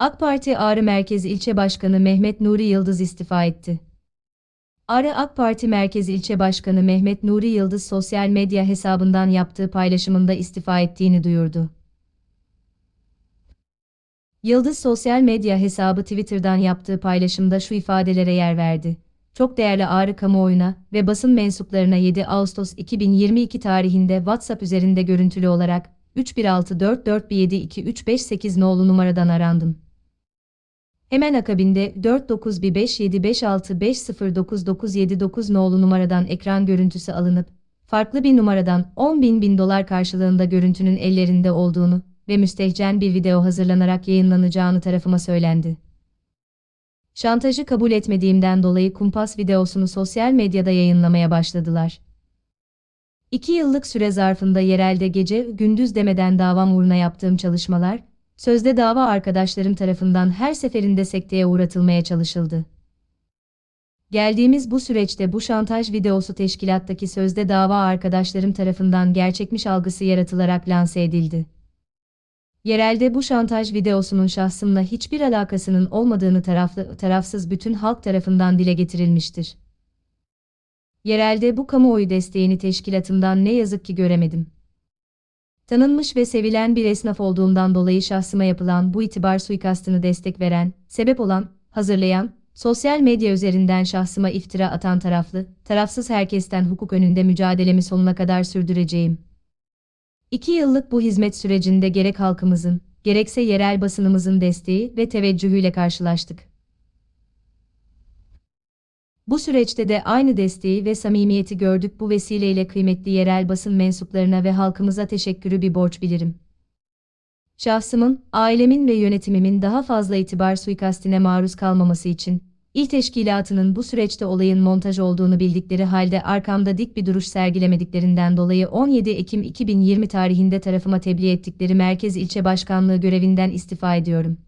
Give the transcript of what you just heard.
AK Parti Ağrı Merkez İlçe Başkanı Mehmet Nuri Yıldız istifa etti. Ağrı AK Parti Merkez İlçe Başkanı Mehmet Nuri Yıldız sosyal medya hesabından yaptığı paylaşımında istifa ettiğini duyurdu. Yıldız sosyal medya hesabı Twitter'dan yaptığı paylaşımda şu ifadelere yer verdi. Çok değerli Ağrı kamuoyuna ve basın mensuplarına 7 Ağustos 2022 tarihinde WhatsApp üzerinde görüntülü olarak 3164472358 nolu numaradan arandım. Hemen akabinde 49157565099979 nolu numaradan ekran görüntüsü alınıp, farklı bir numaradan 10 bin bin dolar karşılığında görüntünün ellerinde olduğunu ve müstehcen bir video hazırlanarak yayınlanacağını tarafıma söylendi. Şantajı kabul etmediğimden dolayı kumpas videosunu sosyal medyada yayınlamaya başladılar. İki yıllık süre zarfında yerelde gece gündüz demeden davam uğruna yaptığım çalışmalar, sözde dava arkadaşlarım tarafından her seferinde sekteye uğratılmaya çalışıldı. Geldiğimiz bu süreçte bu şantaj videosu teşkilattaki sözde dava arkadaşlarım tarafından gerçekmiş algısı yaratılarak lanse edildi. Yerelde bu şantaj videosunun şahsımla hiçbir alakasının olmadığını taraflı tarafsız bütün halk tarafından dile getirilmiştir. Yerelde bu kamuoyu desteğini teşkilatımdan ne yazık ki göremedim. Tanınmış ve sevilen bir esnaf olduğumdan dolayı şahsıma yapılan bu itibar suikastını destek veren, sebep olan, hazırlayan, sosyal medya üzerinden şahsıma iftira atan taraflı, tarafsız herkesten hukuk önünde mücadelemi sonuna kadar sürdüreceğim. İki yıllık bu hizmet sürecinde gerek halkımızın, gerekse yerel basınımızın desteği ve teveccühüyle karşılaştık. Bu süreçte de aynı desteği ve samimiyeti gördük bu vesileyle kıymetli yerel basın mensuplarına ve halkımıza teşekkürü bir borç bilirim. Şahsımın, ailemin ve yönetimimin daha fazla itibar suikastine maruz kalmaması için, İl Teşkilatı'nın bu süreçte olayın montaj olduğunu bildikleri halde arkamda dik bir duruş sergilemediklerinden dolayı 17 Ekim 2020 tarihinde tarafıma tebliğ ettikleri Merkez İlçe Başkanlığı görevinden istifa ediyorum.